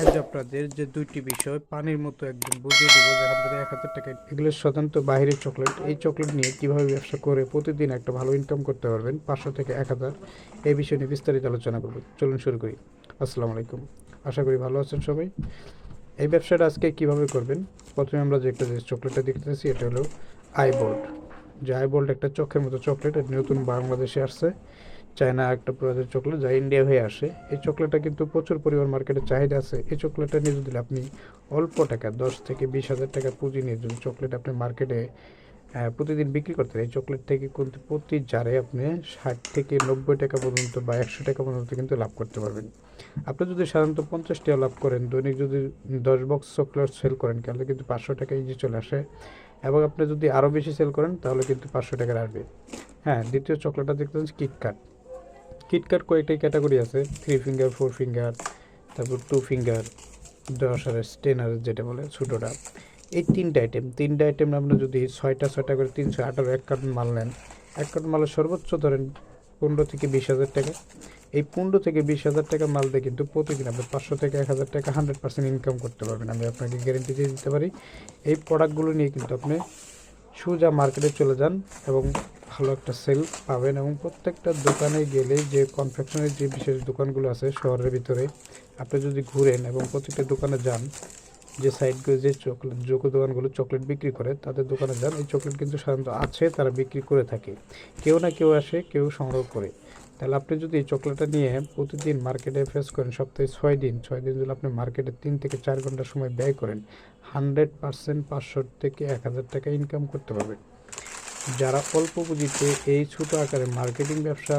আজ আপনাদের যে দুইটি বিষয়, পানির মতো একদম বুঝিয়ে দিব যেখান থেকে এক হাজার টাকা এগুলো সাধারণত বাইরের চকলেট, এই চকলেট নিয়ে কীভাবে ব্যবসা করে প্রতিদিন একটা ভালো ইনকাম করতে পারবেন, পাঁচশো থেকে এক হাজার, এই বিষয় নিয়ে বিস্তারিত আলোচনা করব। চলুন শুরু করি। আসসালামু আলাইকুম। আশা করি ভালো আছেন সবাই। এই ব্যবসাটা আজকে কীভাবে করবেন? প্রথমে আমরা যে একটা যে চকলেটটা দেখতেছি, এটা হলো আইবোল্ড যে আইবোল্ড একটা চোখের মতো চকলেট নতুন বাংলাদেশে আসছে। চায়না একটা প্রজাতির চকলেট যা ইন্ডিয়া হয়ে আসে। এই চকলেটটা কিন্তু প্রচুর পরিমাণ মার্কেটে চাহিদা আছে। এই চকলেটটা নিয়ে যদি আপনি অল্প টাকা, দশ থেকে বিশ হাজার টাকা পুঁজি নিয়ে যদি চকলেট আপনি মার্কেটে প্রতিদিন বিক্রি করতে এই চকলেট থেকে কিন্তু প্রতি জারে আপনি ষাট থেকে নব্বই টাকা পর্যন্ত বা একশো টাকা পর্যন্ত কিন্তু লাভ করতে পারবেন। আপনি যদি সাধারণত পঞ্চাশ টাকা লাভ করেন, দৈনিক যদি দশ বক্স চকলেট সেল করেন, তাহলে কিন্তু পাঁচশো টাকা ইজি চলে আসে। এবং আপনি যদি আরও বেশি সেল করেন, তাহলে কিন্তু পাঁচশো টাকার আসবে। হ্যাঁ দ্বিতীয় চকলেটটা পাচ্ছি কিটকাট কিটকাট কয়েকটাই ক্যাটাগরি আছে থ্রি ফিঙ্গার ফোর ফিঙ্গার তারপর টু ফিঙ্গার দশ আর টেন যেটা বলে ছোটোটা এই তিনটা আইটেম তিনটা আইটেম আপনি যদি ছয়টা ছয়টা করে তিনশো আঠারো, এক কার্টন মাল নেন, এক কার্টন মালের সর্বোচ্চ ধরেন পনেরো থেকে বিশ হাজার টাকা। এই পনেরো থেকে বিশ হাজার টাকা মাল দিয়ে কিন্তু প্রতিদিন আপনি পাঁচশো থেকে এক হাজার টাকা হান্ড্রেড পার্সেন্ট ইনকাম করতে পারবেন, আমি আপনাকে গ্যারেন্টি দিয়ে দিতে পারি। এই প্রোডাক্টগুলো নিয়ে কিন্তু আপনি সোজা মার্কেটে চলে যান এবং ভালো একটা সেল পাবেন এবং প্রত্যেকটা দোকানে গেলে যে কনফেকশনের যে বিশেষ দোকানগুলো আছে শহরের ভিতরে, আপনি যদি ঘুরেন এবং প্রত্যেকটা দোকানে যান, যে সাইডগুলো যে চকলেট যোগ্য দোকানগুলো চকলেট বিক্রি করে, তাদের দোকানে যান, এই চকলেট কিন্তু সাধারণত আছে, তারা বিক্রি করে থাকে। কেউ না কেউ আসে, কেউ সংগ্রহ করে। তাহলে আপনি যদি এই চকলেটটা নিয়ে প্রতিদিন মার্কেটে ফেস করেন, সপ্তাহে ছয় দিন ছয় দিন যদি আপনি মার্কেটে তিন থেকে চার ঘণ্টা সময় ব্যয় করেন হান্ড্রেড পার্সেন্ট পাঁচশো থেকে এক হাজার টাকা ইনকাম করতে পারবেন। যারা অল্প পুঁজিতে এই ছোট আকারে মার্কেটিং ব্যবসা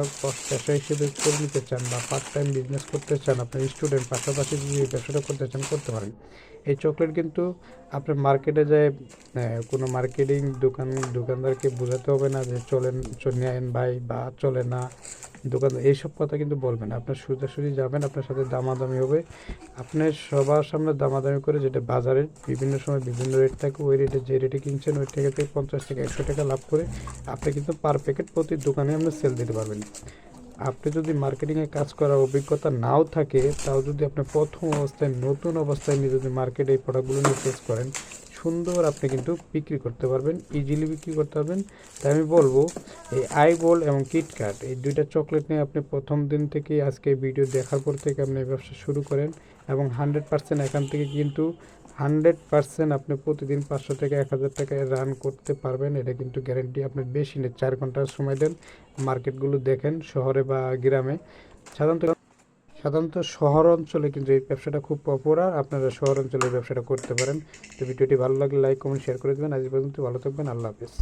পেশা হিসেবে করে নিতে চান বা পার্ট টাইম বিজনেস করতে চান, আপনার স্টুডেন্ট পাশাপাশি যদি এই ব্যবসাটা করতে চান, করতে পারেন। এই চকলেট কিন্তু আপনার মার্কেটে যায় কোনো মার্কেটিং দোকান, দোকানদারকে বোঝাতে হবে না যে চলেন নেন ভাই বা চলে না। দোকানদার এইসব কথা কিন্তু বলবেন। আপনার সোজাসুজি যাবেন, আপনার সাথে দামাদামি হবে। আপনি সবার সামনে দামাদামি করে যেটা বাজারে বিভিন্ন সময় বিভিন্ন রেট থাকে, ওই রেটে যে রেটে কিনছেন, ওই থেকে থেকে পঞ্চাশ থেকে একশো টাকা লাভ করে আপনি কিন্তু পার প্যাকেট প্রতি দোকানে আপনি সেল দিতে পারবেন। আপনি যদি মার্কেটিংয়ে কাজ করার অভিজ্ঞতা নাও থাকে, তাও যদি আপনি প্রথম অবস্থায়, নতুন অবস্থায় নিয়ে যদি মার্কেটে এই প্রোডাক্টগুলো নিয়ে চেস করেন সুন্দর আপনি কিন্তু বিক্রি করতে পারবেন ইজিলি বিক্রি করতে পারবেন। তাই আমি বলব, এই আই বল এবং কিটকাট এই দুইটা চকলেট নিয়ে আপনি প্রথম দিন থেকে আজকে ভিডিও দেখার পর থেকে আপনি ব্যবসা শুরু করেন এবং হান্ড্রেড পার্সেন্ট এখান থেকে কিন্তু হান্ড্রেড পার্সেন্ট আপনি প্রতিদিন পাঁচশো থেকে এক হাজার টাকায় রান করতে পারবেন। এটা কিন্তু গ্যারেন্টি আপনি বেশি নেই, চার ঘণ্টার সময় দেন। মার্কেটগুলো দেখেন, শহরে বা গ্রামে। সাধারণত সাধারণত শহর অঞ্চলে কিন্তু এই ব্যবসাটা খুব পপুলার আপনারা শহর অঞ্চলে ব্যবসাটা করতে পারেন। তো ভিডিওটি ভালো লাগলে লাইক কমেন্ট শেয়ার করে দেবেন। আজ পর্যন্ত ভালো থাকবেন। আল্লাহ হাফিজ।